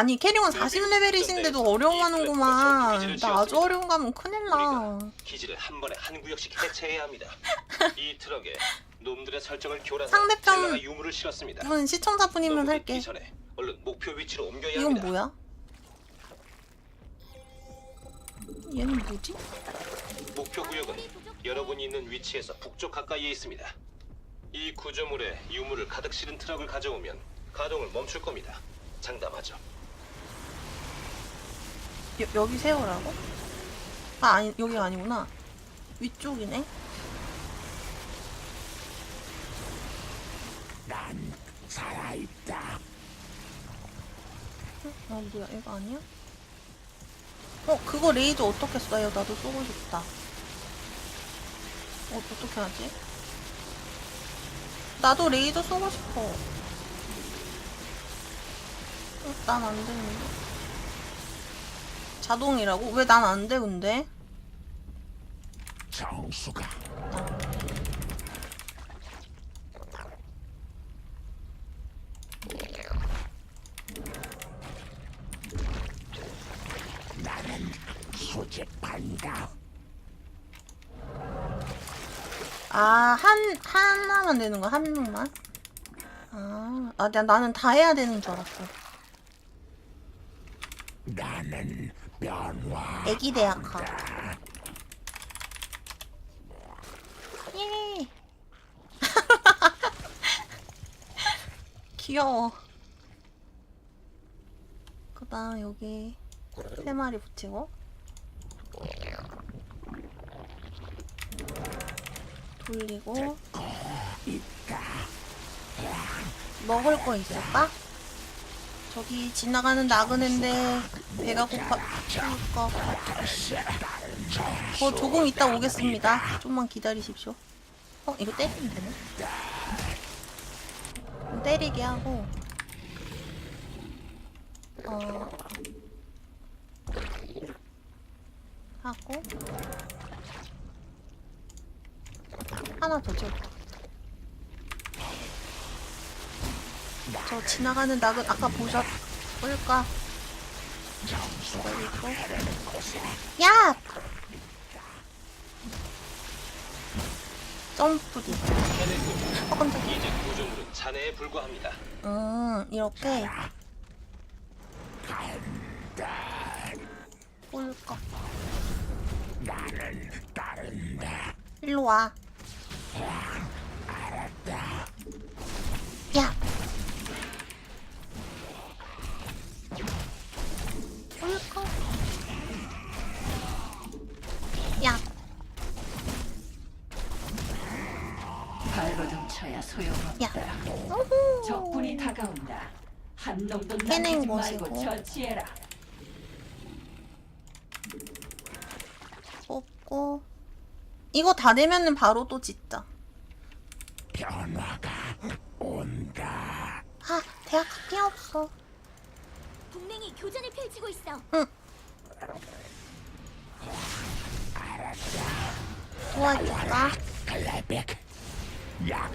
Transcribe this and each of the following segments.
아니 캐리건 40레벨이신데도 어려워하는구만. 나 아주 어려운 가면 큰일 나. 기지를 한 번에 한 구역씩 해체해야 합니다. 이 트럭에 놈들의 설정을 교란해 상대편 젤라가 유물을 실었습니다. 이건 시청자분이면 할게. 전에 얼른 목표 위치로 옮겨야 이건 합니다. 뭐야? 얘는 뭐지? 목표 구역은 여러분이 있는 위치에서 북쪽 가까이에 있습니다. 이 구조물에 유물을 가득 실은 트럭을 가져오면 가동을 멈출 겁니다. 장담하죠. 여, 여기 세우라고? 아 아니 여기가 아니구나. 위쪽이네. 난 살아있다. 어 뭐야 이거 아니야? 어 그거 레이저 어떻게 써요? 나도 쏘고 싶다. 어 어떻게 하지? 나도 레이저 쏘고 싶어. 어, 난안 되는데. 자동이라고? 왜 난 안 돼 근데? 정수가 나는 수집한다. 아, 한, 하나만 되는 거야? 한 명만? 아, 아, 나, 나는 다 해야 되는 줄 알았어. 나는. 애기 대학가. 예. 귀여워. 그 다음 여기 세 마리 붙이고. 돌리고. 먹을 거 있을까? 저기 지나가는 나그네인데 배가 고파 죽을 것 같아. 저 조금 이따 오겠습니다. 좀만 기다리십시오. 어 이거 때리면 되네. 좀 때리게 하고 어 하고 하나 더 줘. 저 지나가는 낙은 아까 보셨 볼까? 그리고 야! 점프기. 어 깜짝이야. 이제 구조물은 잔해에 불과합니다. 음 이렇게 따른다. 일로 와. 말고 것이고. 뽑고 이거 다 되면은 바로 또 짓자. 변화가 온다. 아 대학 학교 없어. 동맹이 교전을 펼치고 있어. 도와줄까? 클레백 야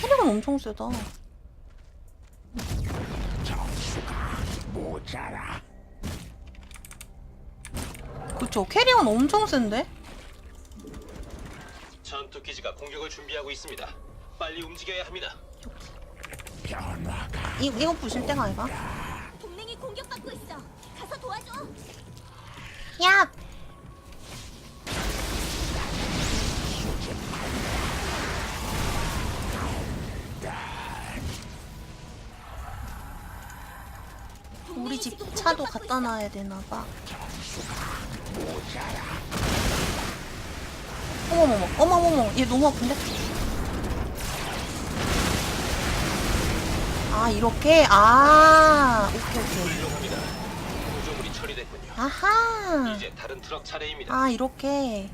캐릭은 엄청 세다. 모자라. 그쵸? 캐릭은 엄청 센데? 전투 기지가 공격을 준비하고 있습니다. 빨리 움직여야 합니다. 변화가 이, 이거 부실 때가 아이가? 동맹이 공격받고 있어. 가서 도와줘. 야! 집 차도 갖다 놔야 되나봐. 어머머머, 어머머머, 얘 너무 아픈데? 아, 이렇게? 아, 오케이, 오케이. 아하! 이제 다른 트럭 차례입니다. 아, 이렇게.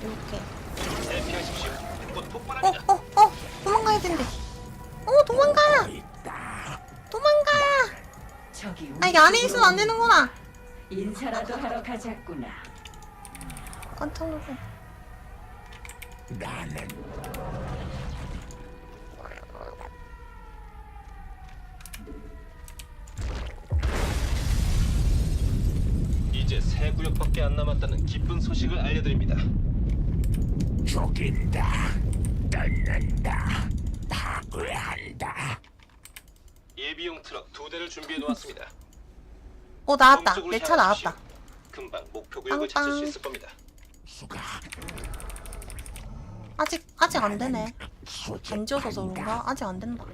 이렇게. 대피하십시오. 곧 어, 폭발합니다. 어, 어! 도망가야 된대. 어, 도망가! 아 이게 안에 있어도 안 되는구나. 인사라도 하러 가자꾸나. 깜짝 놀랐어. 나는 이제 세 구역밖에 안 남았다는 기쁜 소식을 알려드립니다. 죽인다, 뜯는다, 파괴한다. 예비용 트럭 두 대를 준비해 놓았습니다. 어 나왔다. 동쪽으로 내 차 향하십시오. 나왔다. 금방 목표 구역을 빵빵. 찾을 수 있을 겁니다. 아직 아직 안 되네. 안 지워져서 그런가? 아직 안 된다.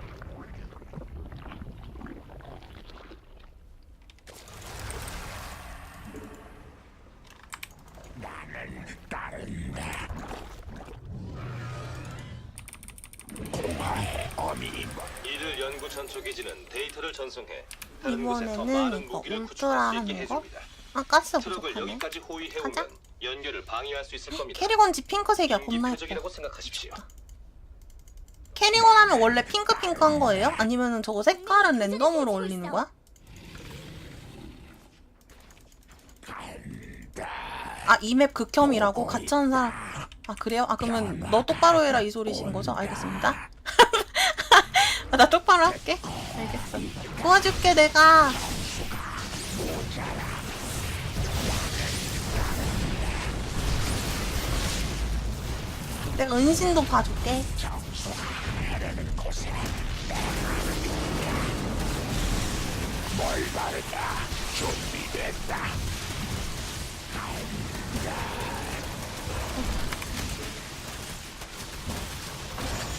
나는 따른다 공화의 어미 이들 연구 전초 기지는 데이터를 전송해 다른 곳에 더 이번에는 많은 이거 무기를 울트라 구축할 수 있게 하는 거? 해줍니다. 아 가스 트럭을 부족하네. 여기까지 호위해 가자. 연결을 방해할 수 있을 겁니다. 캐리건지 핑크색이야 겁나 예뻐. 표적이라고 생각하십시오. 캐리건 하면 원래 핑크핑크한 거예요? 아니면은 저거 색깔은 랜덤으로 올리는 거야? 아 이 맵 극혐이라고 가짜는 사람 아 그래요? 아 그러면 너 똑바로 해라 이 소리신 거죠? 알겠습니다 아, 나 똑바로 할게. 알겠어. 도와줄게 내가. 내가 은신도 봐줄게. 뭘 바르다 준비됐다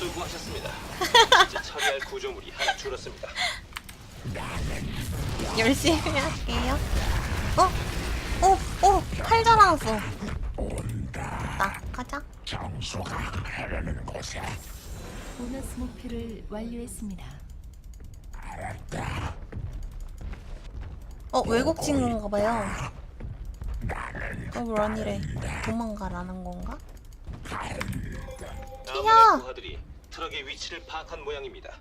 수고하셨습니다. 이제 처리할 구조물이 하나 줄었습니다. 열심히 할게요 어? 어? 어? 팔 자라났어 온다 나 가자 정수가 흐르는 곳에 보너스 목표를 완료했습니다. 알았다 어 외국 친구인가 봐요 나는 더블 아니래 도망가라는 건가? 부하들이 트럭의 위치를 파악한 모양입니다.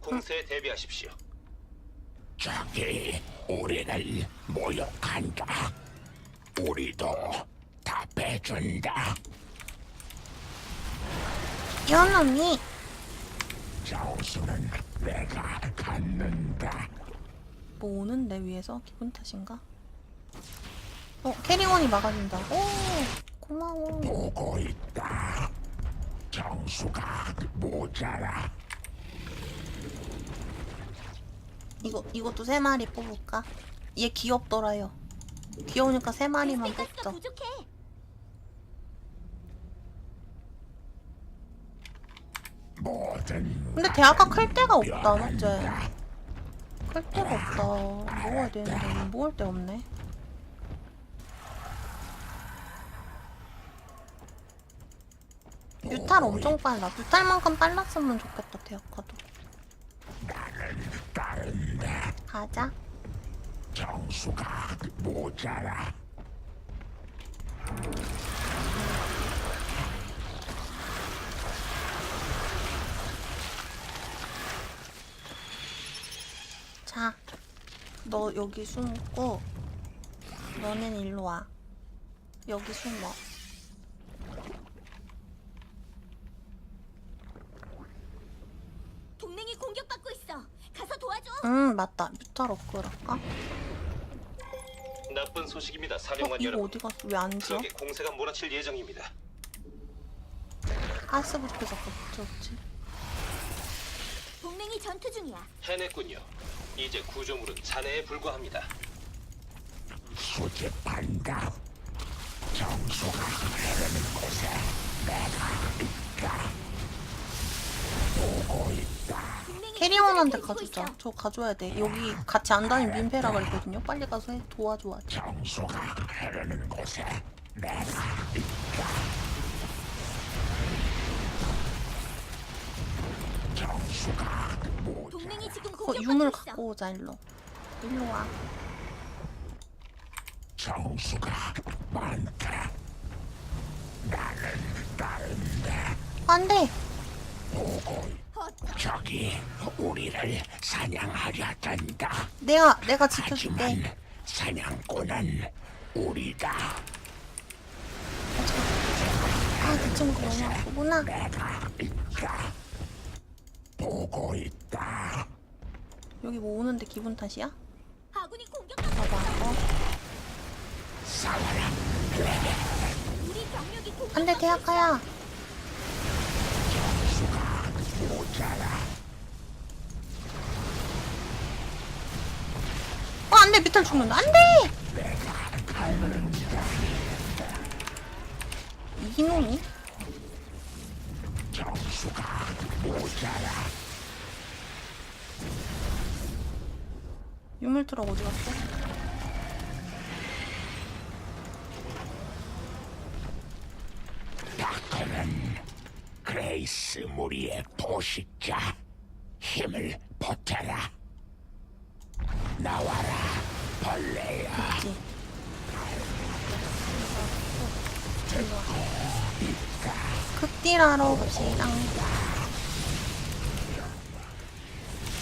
공세에 대비하십시오. 저기 우리를 모욕한다. 우리도 답해준다. 언니. 정수는 내가 갖는다. 뭐 오는데 위에서 기분 탓인가? 어 캐리건이 막아준다 오 고마워. 보고 있다 정수가 모자라 이거 이것도 세 마리 뽑을까? 얘 귀엽더라요 귀여우니까 세 마리만 뽑자 부족해. 모든 근데 대학가 클 데가 없다 맞지? 클 데가 없다 먹어야 되는데 먹을 데 없네 뮤탈 엄청 빨라 뮤탈만큼 빨랐으면 좋겠다 따른다 가자 정수가 모자라 자, 너 여기 숨고, 너는 일로 와. 여기 숨어. 동맹이 공격받고 있어. 가서 도와줘. 응, 맞다. 뮤탈 업그랄까? 나쁜 소식입니다, 어, 사령관 이거 여러분. 어디 갔어? 왜 안 지워? 트럭에 공세가 몰아칠 예정입니다. 가스부터 자꾸 붙였지. 동맹이 전투 중이야. 해냈군요. 이제 구조물은 잔해에 불과합니다. 수집한다 정수가 흐르는 곳에 내가 있다 보고 있다 캐리원한테 펼치고 가주자. 저 가줘야 돼. 여기 같이 안 다니면 민폐라 그랬거든요. 빨리 가서 해. 도와줘. 정수가 흐르는 곳에 내가 있다 정수가 모자라 동맹이 지금 어, 공격받고 유물 있어. 갖고 오자, 일로. 일로 와. 정수가 많다 나는 따른다 안 돼! 보고 어, 저기 우리를 사냥하려 든다 내가, 내가 지켜줄게. 하지만 사냥꾼은 우리다 아, 그 친구 너무 아프구나. 내가 있다 보고 있다 여기 뭐 오는데 기분 탓이야? 아군이 공격받고 봐봐, 있어. 어. 싸워라. 우리 병력이 공 안돼 대학가야. 수가 모자라. 어 안돼 뮤탈 죽는다. 안돼. 이놈이. 유물트럭 어디 갔어? 다크는 그레이스 무리의 포식자. 힘을 보태라. 나와라, 벌레야. 극딜하러 갑시다.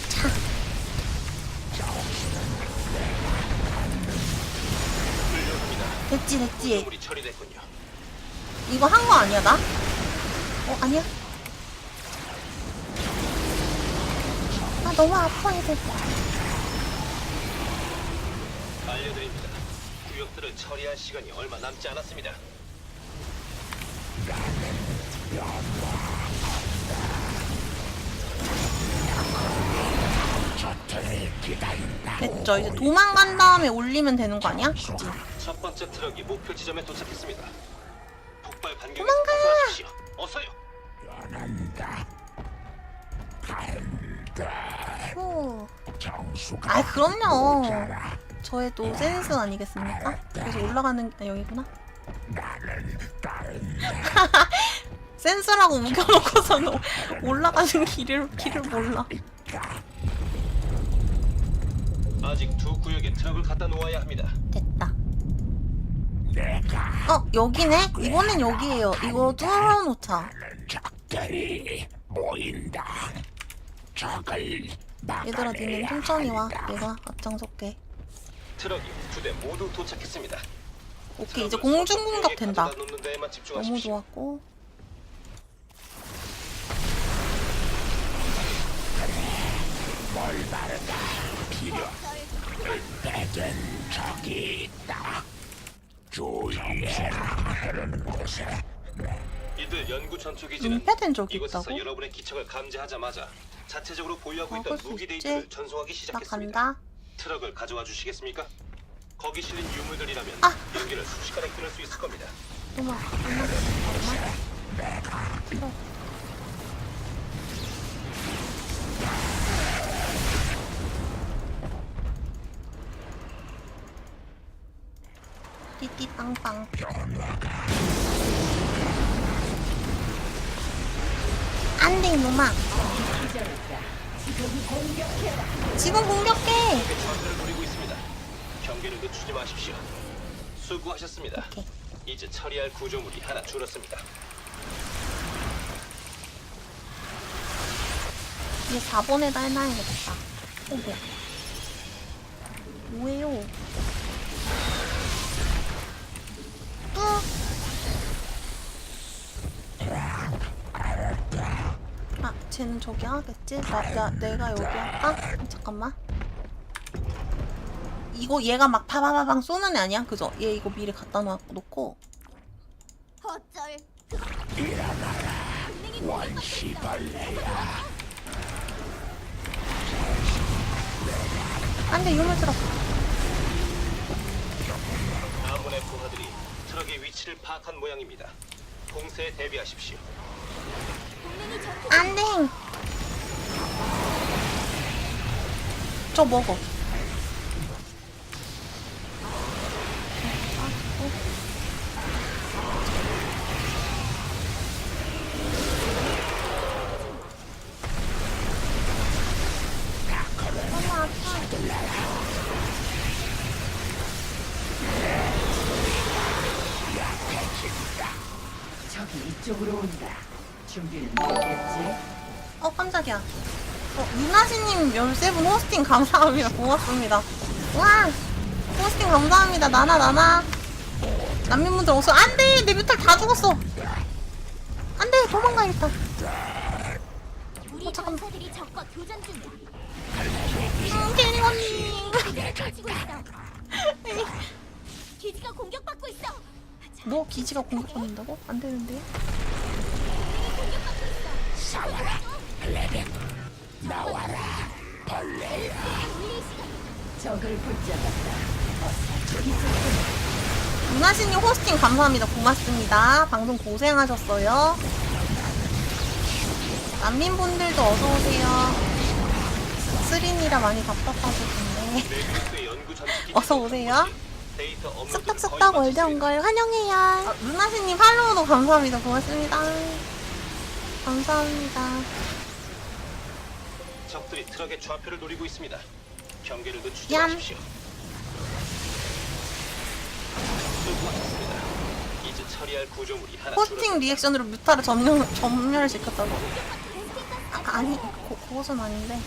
차. 됐지 됐지. 처리됐군요. 이거 한 거 아니야 나? 어 아니야? 아 너무 아파 애들. 알려드립니다. 구역들을 처리할 시간이 얼마 남지 않았습니다. 됐죠. 이제 도망간 다음에 올리면 되는 거 아니야? 그치? 첫 번째 트럭이 목표 지점에 도착했습니다. 폭발 반경에서 도망가! 벗어나십시오. 어서요. 떠난다. 간다. 휴. 정수가 아이 그럼요. 모자라. 저의 또 센스 아니겠습니까? 그래서 올라가는 아, 여기구나. 센스라고 우겨놓고서는 올라가는 길을 길을 몰라. 아직 두 구역에 트럭을 갖다 놓아야 합니다. 됐다. 어 여기네? 이번엔 여기에요. 이거 뚫어놓자. 적들이 모인다. 적을 얘들아 니는 천천히 와. 내가 앞장설게. 트럭이 두 대 모두 도착했습니다. 오케이 이제 공중 공격 된다. 너무. 좋았고. 뭘 바르다 필요 빼된 적이 있다. 주의해라 하는 곳에 이들 연구 전투 기지는 은폐된 적이 이곳에서 있다고? 여러분의 기척을 감지하자마자 자체적으로 보유하고 먹을 있던 수 무기 있지? 데이터를 전송하기 나 시작했습니다. 간다. 트럭을 가져와 주시겠습니까? 거기 실린 유물들이라면 아! 연기를 순식간에 끊을 수 있을 겁니다. 잠깐만. 띠띠빵빵. 안돼 이놈아. 지금 공격해. 전투를 노리고 있습니다. 경계를 늦추지 마십시오. 수고하셨습니다. 오케이. 이제 처리할 구조물이 하나 줄었습니다. 얘 4번에다 해놔야겠다. 어, 뭐야. 뭐예요? 또. 아, 쟤는 저기 하겠지? 나, 나, 내가 여기 할까? 잠깐만. 이거 얘가 막 파바바방 쏘는 애 아니야? 그죠? 얘 이거 미리 갖다 놓- 놓고. 어쩔 원시벌레야 안 돼, 유물 들었어. 아몬의 부하들이 트럭의 위치를 파악한 모양입니다. 공세에 대비하십시오. 안 돼! 저 먹어. 적이 이쪽으로 온다. 준비는 됐겠지? 어 깜짝이야. 어, 유나시님 13분 호스팅 감사합니다. 고맙습니다. 와! 호스팅 감사합니다. 나나 나나. 난민분들 어서 안돼 내 뮤탈 다 죽었어. 안돼 도망가야겠다. 우리 어, 잠깐만. 전사들이 적과 교전 중이야. 음, 대리 언니. 있어. 기지가 공격받고 있어. 뭐 기지가 공격받는다고? 안 되는데. 싸워라 레벨 나와라 벌레야 적을 붙잡았다. 문화신님 호스팅 감사합니다. 고맙습니다. 방송 고생하셨어요. 난민분들도 어서오세요. 스린이라 많이 답답하실 텐데. 메비우스의 연구 전투기 어서 오세요. 데이터 업로드를 쑥덕쑥덕 거의 월드 온. 걸 환영해요. 아, 루나씨님 팔로우도 감사합니다. 고맙습니다. 감사합니다. 적들이 트럭의 좌표를 노리고 있습니다. 경계를 늦추지 얌. 마십시오. 수고하셨습니다. 이제 처리할 구조물이 하나 호스팅 리액션으로 뮤타를 점령, 점멸시켰다고. 아, 아니, 고, 그것은 아닌데.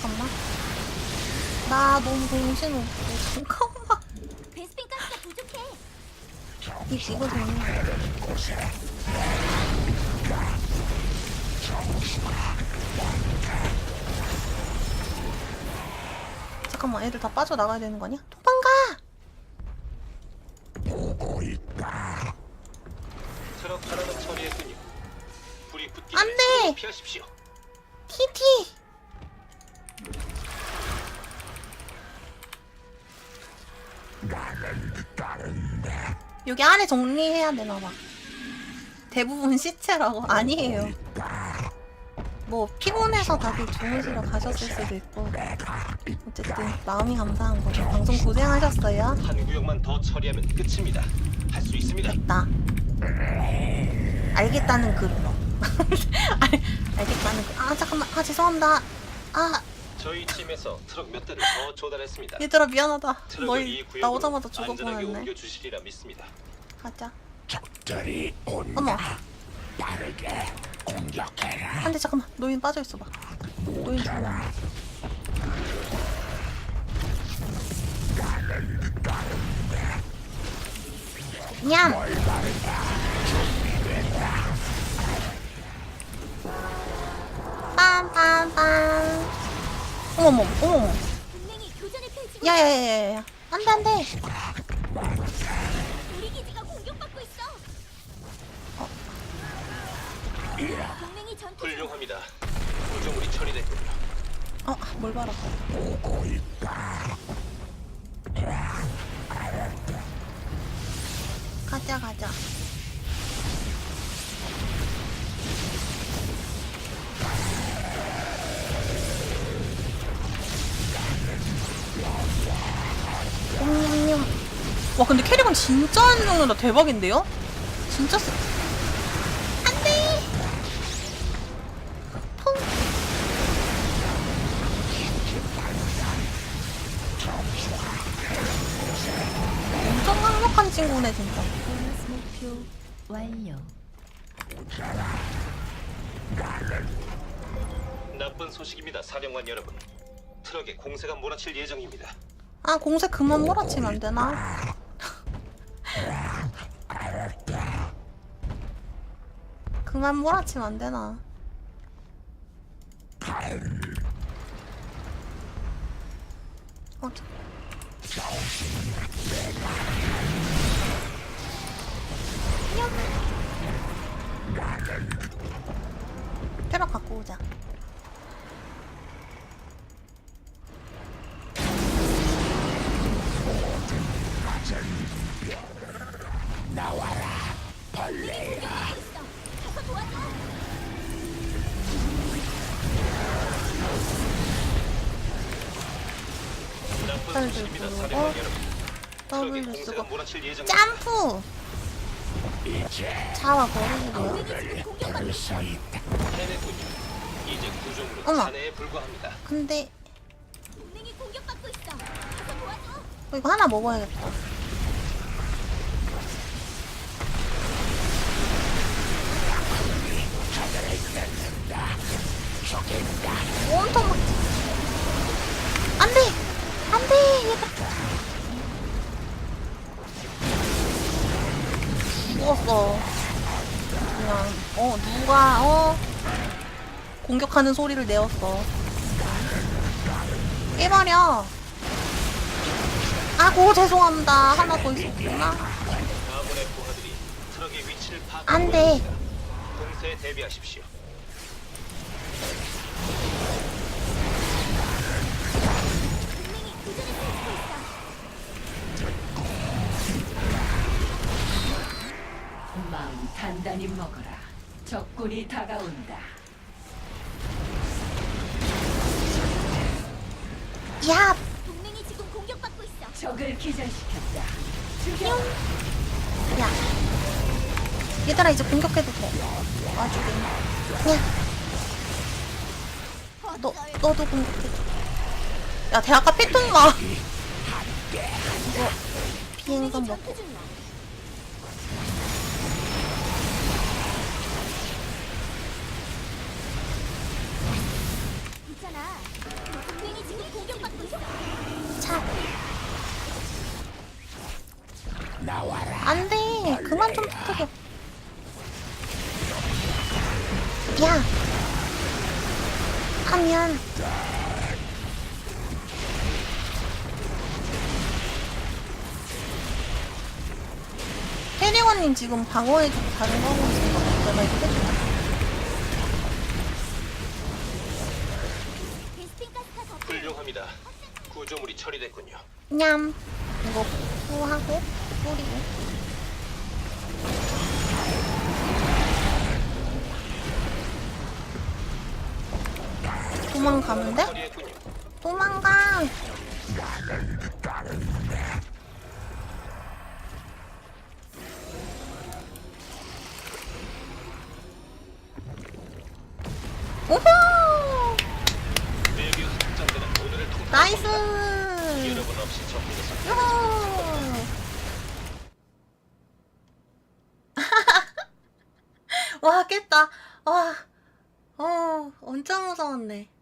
잠깐만. 나 너무 정신없어. 잠깐만. 베스핀 가스가 부족해. 이 이거 정말. 잠깐만, 애들 다 빠져나가야 되는 거 아니야? 도망가! 보고 있다 트럭 하나는 처리했군요. 불이 붙기 안 돼! 피하십시오. 티티! 나는 여기 안에 정리해야 되나 봐. 대부분 시체라고? 아니에요. 뭐, 피곤해서 다들 주무시러 가셨을 수도 있고. 어쨌든, 마음이 감사한 거죠. 방송 고생하셨어요. 한 구역만 더 처리하면 끝입니다. 할 수 있습니다. 됐다. 알겠다는 글로. 알, 알겠다는 글. 아, 잠깐만. 아, 죄송합니다. 아, 저희 팀에서 트럭 몇 대를 더 조달했습니다. 얘들아, 미안하다. 트럭을 너희 구역으로 나오자마자 안전하게 죽어보냈네. 옮겨 주시리라 믿습니다. 가자. 적들이 온다 어머. 빠르게 공격해라 안 돼, 잠깐만. 노인 빠져 있어봐. 노인 죽어. 냠! 빰빰빰. 어머머, 어머머. 동맹이 교전을 펼치고 야야야야야. 안 돼, 안 돼. 우리 기지가 공격받고 있어. 동맹이 전투 중. 훌륭합니다. 구조물이 처리됐군요. 어, 뭘 봐라. 보고 있다 가자, 가자. 옴냠냠. 와, 근데 캐릭은 진짜 안 죽는다. 대박인데요? 진짜 세. 완료. 나쁜 소식입니다, 사령관 여러분. 트럭에 공세가 몰아칠 예정입니다. 아 공세 그만 몰아치면 안 되나? 그만 몰아치면 안 되나? 어, 저... 테러 갖고 오자. 나와라 벌레야. 나쁜 소식입니다. 사령관 여러분. W 쓰고 몰아칠 예정입니다. 점프! 자와 구조물은 어머. 근데. 어, 이거 하나 먹어야겠다. 온통 막. 안 돼! 안 돼! 얘가. 죽었어. 그냥, 어, 누가, 어. 공격하는 소리를 내었어. 깨버려. 아고 죄송합니다. 하나 더 있었구나. 아몬의 부하들이 트럭의 위치를 파악하고 안 돼. 있습니다. 공세에 대비하십시오. 단단히 먹어라. 적군이 다가온다. 야, 동맹이 지금 공격받고 있어. 적을 기절시켰다. 야. 얘들아 이제 공격해도 돼. 와주긴. 야, 너 너도 공격해. 야, 대학가 피통가. 이거 비행선 먹고. 돼. 그만 좀 터뜨려. 야. 아, 미안. 캐리원님 지금 방어해주고 다른 거 하고 있는 거 내가 이거 해줄게. 훌륭합니다. 구조물이 처리됐군요. 냠. 이거 후하고 뿌리고. 처리했군요. 도망가. 오호! 나이스! 유후! 와,